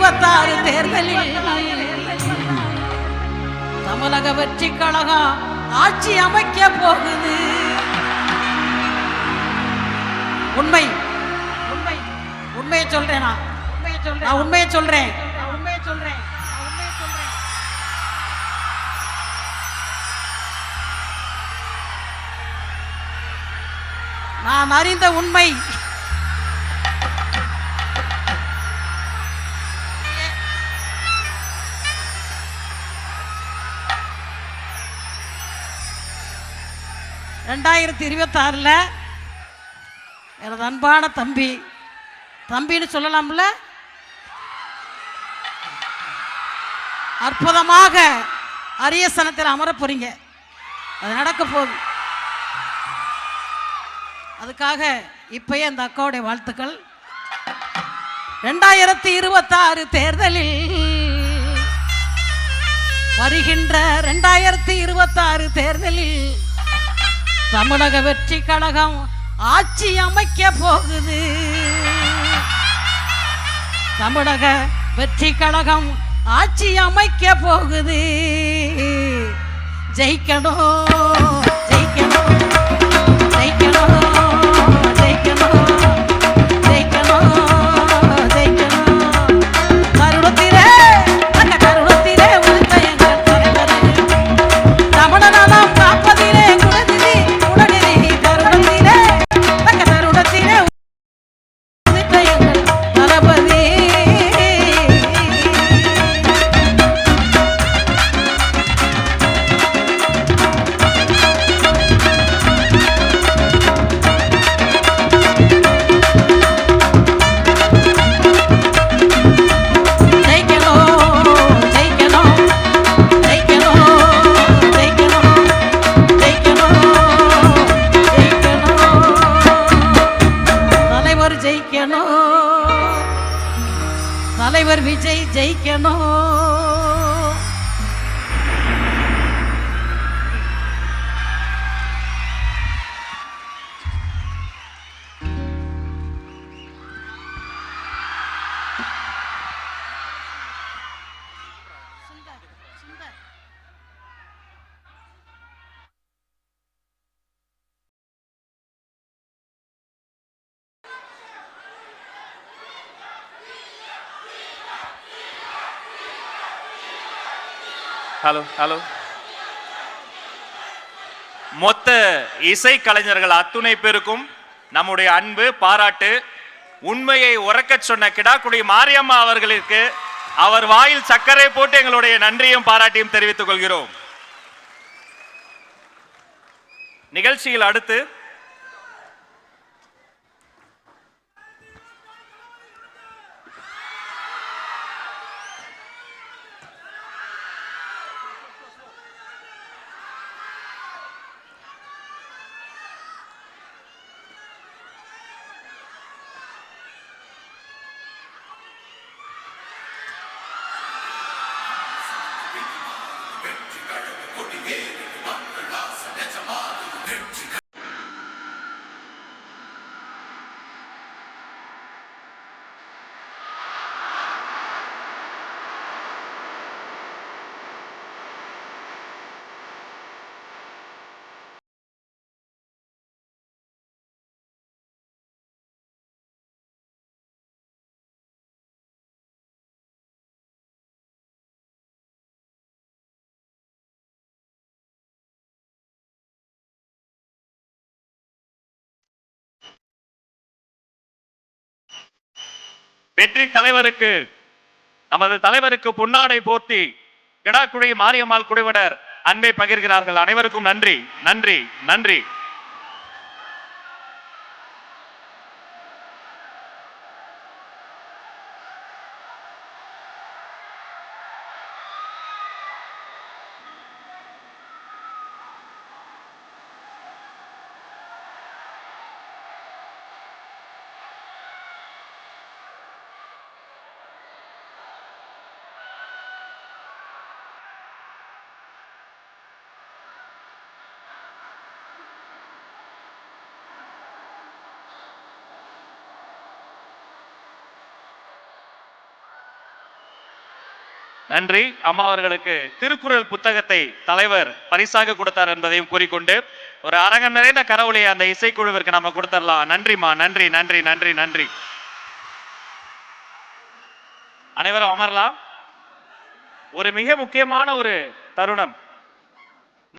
இருபத்தாறு தேர்தலில் தமிழக வெற்றி கழகம் ஆட்சி அமைக்க போகுது. உண்மை. உண்மை உண்மையை சொல்றேன் நான். உண்மையை சொல்றேன் நான் உண்மையை சொல்றேன் நான் உண்மையை உண்மையை சொல்றேன். நான் அறிந்த உண்மை. ரெண்டாயிரத்தி இருபத்தாறில் எனது அன்பான தம்பி. தம்பின்னு சொல்லலாம்ல? அற்புதமாக அரியசனத்தில் அமர போறீங்க. அது நடக்க போகுது. அதுக்காக இப்பயே அந்த அக்காவுடைய வாழ்த்துக்கள். ரெண்டாயிரத்தி இருபத்தாறு தேர்தலில் வருகின்ற ரெண்டாயிரத்தி இருபத்தாறு தேர்தலில் தமிழக வெற்றி கழகம் ஆட்சி அமைக்க போகுது. தமிழக வெற்றி கழகம் ஆட்சி அமைக்க போகுது. ஜெயிக்கணும். தலைவர் விஜய் ஜெயிக்கணும். ஹலோ ஹலோ மொத்த இசை கலைஞர்கள் அத்துணை பேருக்கும் நம்முடைய அன்பு பாராட்டு. உண்மையை உறக்கச் சொன்ன கிடாக்குடி மாரியம்மா அவர்களுக்கு அவர் வாயில் சர்க்கரை போட்டு எங்களுடைய நன்றியும் பாராட்டியும் தெரிவித்துக் கொள்கிறோம். நிகழ்ச்சியில் அடுத்து வெற்றி தலைவருக்கு நமது தலைவருக்கு பொன்னாடை போர்த்தி கிடாக்குழி மாரியம்மாள் குழுவினர் அன்பை பகிர்கிறார்கள் அனைவருக்கும் நன்றி நன்றி நன்றி. நன்றி. அம்மா அவர்களுக்கு திருக்குறள் புத்தகத்தை தலைவர் பரிசாக கொடுத்தார் என்பதையும் கூறிக்கொண்டு ஒரு அரங்கம் நிறைந்த கரவொலியை அந்த இசைக்குழுவிற்கு நம்ம கொடுத்துடலாம் நன்றிம்மா. நன்றி நன்றி நன்றி நன்றி. அனைவரும் அமரலாம். ஒரு மிக முக்கியமான ஒரு தருணம்.